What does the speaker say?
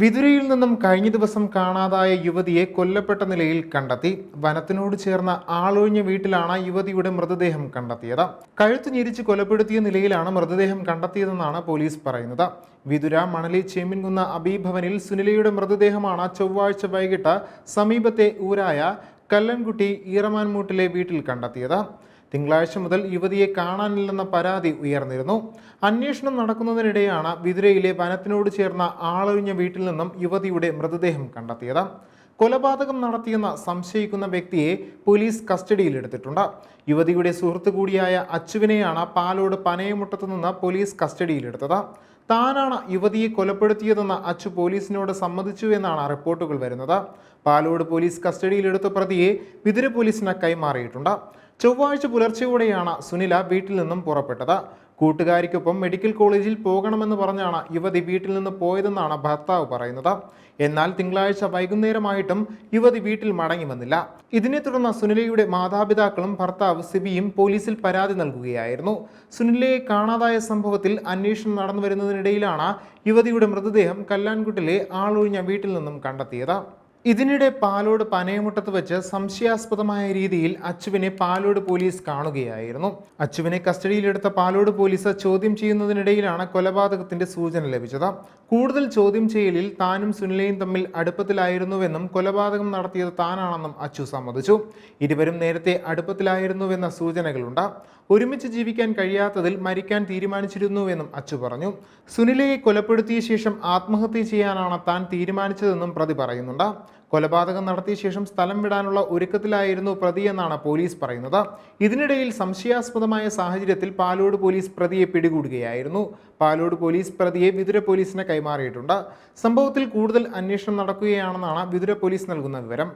വിതുരയിൽ നിന്നും കഴിഞ്ഞ ദിവസം കാണാതായ യുവതിയെ കൊല്ലപ്പെട്ട നിലയിൽ കണ്ടെത്തി. വനത്തിനോട് ചേർന്ന ആളൊഴിഞ്ഞ വീട്ടിലാണ് യുവതിയുടെ മൃതദേഹം കണ്ടെത്തിയത്. കഴുത്ത് ഞെരിച്ച് കൊലപ്പെടുത്തിയ നിലയിലാണ് മൃതദേഹം കണ്ടെത്തിയതെന്നാണ് പോലീസ് പറയുന്നത്. വിതുര മണലി ചേമ്പിൻകുന്ന അബീഭവനിൽ സുനിലയുടെ മൃതദേഹമാണ് ചൊവ്വാഴ്ച വൈകിട്ട് സമീപത്തെ ഊരായ കല്ലൻകുട്ടി ഈറമാൻമൂട്ടിലെ വീട്ടിൽ കണ്ടെത്തിയത്. തിങ്കളാഴ്ച മുതൽ യുവതിയെ കാണാനില്ലെന്ന പരാതി ഉയർന്നിരുന്നു. അന്വേഷണം നടക്കുന്നതിനിടെയാണ് വിതുരയിലെ വനത്തിനോട് ചേർന്ന ആളൊഴിഞ്ഞ വീട്ടിൽ നിന്നും യുവതിയുടെ മൃതദേഹം കണ്ടെത്തിയത്. കൊലപാതകം നടത്തിയെന്ന് സംശയിക്കുന്ന വ്യക്തിയെ പോലീസ് കസ്റ്റഡിയിലെടുത്തിട്ടുണ്ട്. യുവതിയുടെ സുഹൃത്തു കൂടിയായ അച്ചുവിനെയാണ് പാലോട് പനയമുട്ടത്തു നിന്ന് പോലീസ് കസ്റ്റഡിയിലെടുത്തത്. താനാണ് യുവതിയെ കൊലപ്പെടുത്തിയതെന്ന് അച്ചു പോലീസിനോട് സമ്മതിച്ചു എന്നാണ് റിപ്പോർട്ടുകൾ വരുന്നത്. പാലോട് പോലീസ് കസ്റ്റഡിയിലെടുത്ത പ്രതിയെ വിതിര പോലീസിന് കൈമാറിയിട്ടുണ്ട്. ചൊവ്വാഴ്ച പുലർച്ചെയോടെയാണ് സുനില വീട്ടിൽ നിന്നും പുറപ്പെട്ടത്. കൂട്ടുകാരിക്കൊപ്പം മെഡിക്കൽ കോളേജിൽ പോകണമെന്ന് പറഞ്ഞാണ് യുവതി വീട്ടിൽ നിന്ന് പോയതെന്നാണ് ഭർത്താവ് പറയുന്നത്. എന്നാൽ തിങ്കളാഴ്ച വൈകുന്നേരമായിട്ടും യുവതി വീട്ടിൽ മടങ്ങി വന്നില്ല. ഇതിനെ തുടർന്ന് സുനിലയുടെ മാതാപിതാക്കളും ഭർത്താവ് സിബിയും പോലീസിൽ പരാതി നൽകുകയായിരുന്നു. സുനിലയെ കാണാതായ സംഭവത്തിൽ അന്വേഷണം നടന്നു വരുന്നതിനിടയിലാണ് യുവതിയുടെ മൃതദേഹം കല്ലാൻകുട്ടിലെ ആളൊഴിഞ്ഞ വീട്ടിൽ നിന്നും കണ്ടെത്തിയത്. ഇതിനിടെ പാലോട് പനയമുട്ടത്ത് വെച്ച് സംശയാസ്പദമായ രീതിയിൽ അച്ചുവിനെ പാലോട് പോലീസ് കാണുകയായിരുന്നു. അച്ചുവിനെ കസ്റ്റഡിയിലെടുത്ത പാലോട് പോലീസ് ചോദ്യം ചെയ്യുന്നതിനിടയിലാണ് കൊലപാതകത്തിന്റെ സൂചന ലഭിച്ചത്. കൂടുതൽ ചോദ്യം ചെയ്യലിൽ താനും സുനിലയും തമ്മിൽ അടുപ്പത്തിലായിരുന്നുവെന്നും കൊലപാതകം നടത്തിയത് താനാണെന്നും അച്ചു സമ്മതിച്ചു. ഇരുവരും നേരത്തെ അടുപ്പത്തിലായിരുന്നുവെന്ന സൂചനകളുണ്ട്. ഒരുമിച്ച് ജീവിക്കാൻ കഴിയാത്തതിൽ മരിക്കാൻ തീരുമാനിച്ചിരുന്നുവെന്നും അച്ചു പറഞ്ഞു. സുനിലയെ കൊലപ്പെടുത്തിയ ശേഷം ആത്മഹത്യ ചെയ്യാനാണ് താൻ തീരുമാനിച്ചതെന്നും പ്രതി പറയുന്നുണ്ട്. കൊലപാതകം നടത്തിയ ശേഷം സ്ഥലം വിടാനുള്ള ഒരുക്കത്തിലായിരുന്നു പ്രതി എന്നാണ് പോലീസ് പറയുന്നത്. ഇതിനിടയിൽ സംശയാസ്പദമായ സാഹചര്യത്തിൽ പാലോട് പോലീസ് പ്രതിയെ പിടികൂടുകയായിരുന്നു. പാലോട് പോലീസ് പ്രതിയെ വിതുര പോലീസിന് കൈമാറിയിട്ടുണ്ട്. സംഭവത്തിൽ കൂടുതൽ അന്വേഷണം നടക്കുകയാണെന്നാണ് വിതുര പോലീസ് നൽകുന്ന വിവരം.